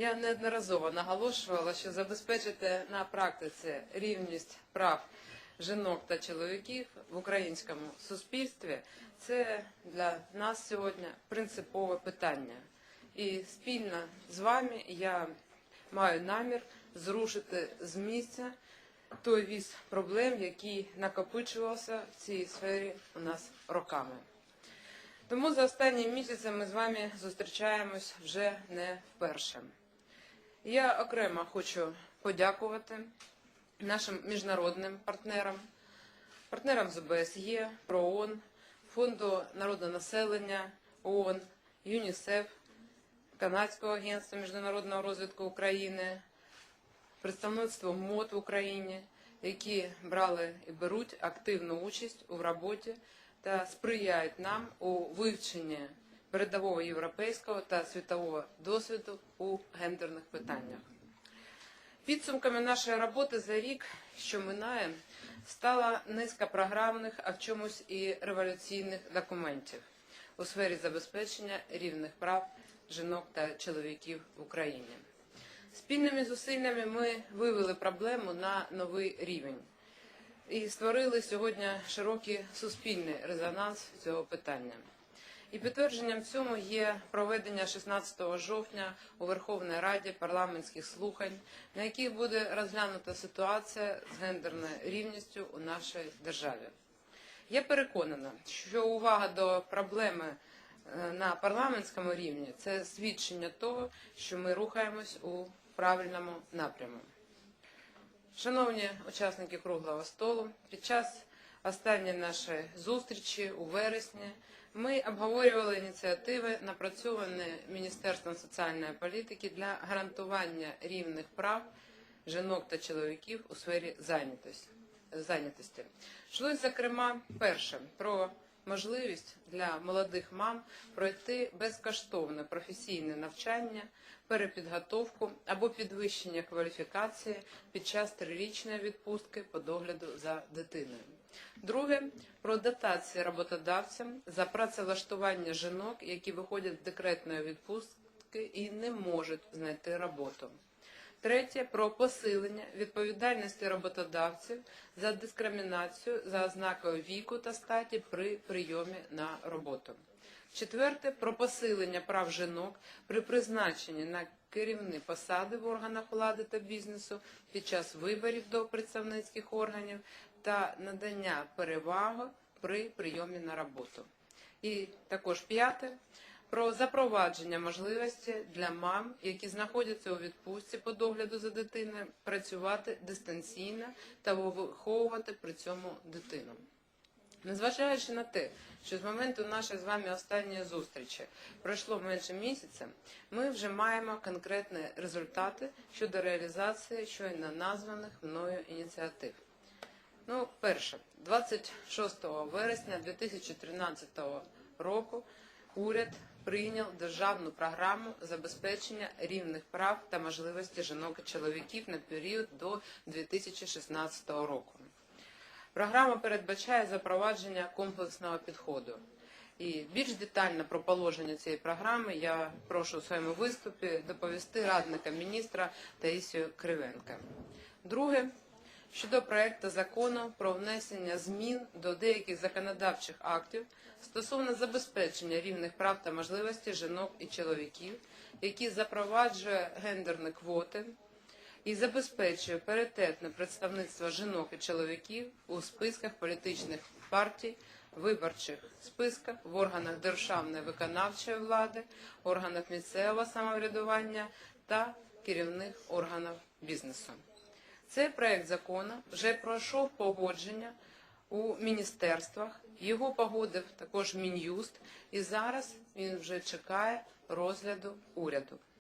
Я неодноразово наголошувала, що забезпечити на практиці рівність прав жінок та чоловіків в українському суспільстві це для нас сьогодні принципове питання. І спільно з вами я маю намір зрушити з місця той віз проблем, який накопичувався в цій сфері у нас роками. Тому за останні місяці ми з вами зустрічаємось вже не вперше. Я окремо хочу подякувати нашим міжнародним партнерам, партнерам з ОБСЄ, ПРООН, Фонду народного населення ООН, ЮНІСЕФ, Канадського агентства міжнародного розвитку України, представництво МОД в Україні, які брали і беруть активну участь у роботі та сприяють нам у вивченні передового європейського та світового досвіду у гендерних питаннях. Підсумками нашої роботи за рік, що минає, стала низка програмних, а в чомусь і революційних документів у сфері забезпечення рівних прав жінок та чоловіків в Україні. Спільними зусиллями ми вивели проблему на новий рівень і створили сьогодні широкий суспільний резонанс цього питання. І підтвердженням цьому є проведення 16 жовтня у Верховній Раді парламентських слухань, на яких буде розглянута ситуація з гендерною рівністю у нашій державі. Я переконана, що увага до проблеми е, на парламентському рівні це свідчення того, що ми рухаємось у правильному напряму. Шановні учасники круглого столу, під час останньої наші зустрічі у вересні ми обговорювали ініціативи, напрацьовані Міністерством соціальної політики для гарантування рівних прав жінок та чоловіків у сфері зайнятості. зайнятості. Йшлось, зокрема, перше про можливість для молодих мам пройти безкоштовне професійне навчання, перепідготовку або підвищення кваліфікації під час трирічної відпустки по догляду за дитиною. Друге про дотації роботодавцям за працевлаштування жінок, які виходять з декретної відпустки і не можуть знайти роботу. Третє про посилення відповідальності роботодавців за дискримінацію за ознакою віку та статі при прийомі на роботу. Четверте про посилення прав жінок при призначенні на керівні посади в органах влади та бізнесу під час виборів до представницьких органів та надання переваги при прийомі на роботу. І також п'яте про запровадження можливості для мам, які знаходяться у відпустці по догляду за дитиною, працювати дистанційно та виховувати при цьому дитину. Незважаючи на те, що з моменту нашої з вами останньої зустрічі пройшло менше місяця, ми вже маємо конкретні результати щодо реалізації щойно названих мною ініціатив. Ну, перше, 26 вересня 2013 року уряд прийняв державну програму забезпечення рівних прав та можливостей жінок і чоловіків на період до 2016 року. Програма передбачає запровадження комплексного підходу. І більш детально про положення цієї програми я прошу у своєму виступі доповісти радника міністра Таїсію Кривенка. Друге, щодо проекту закону про внесення змін до деяких законодавчих актів стосовно забезпечення рівних прав та можливостей жінок і чоловіків, які запроваджує гендерні квоти і забезпечує паритетне представництво жінок і чоловіків у списках політичних партій, виборчих списках, в органах державної виконавчої влади, органах місцевого самоврядування та керівних органів бізнесу. Цей проект закону вже пройшов погодження у міністерствах. Його погодив також мін'юст, і зараз він вже чекає розгляду уряду.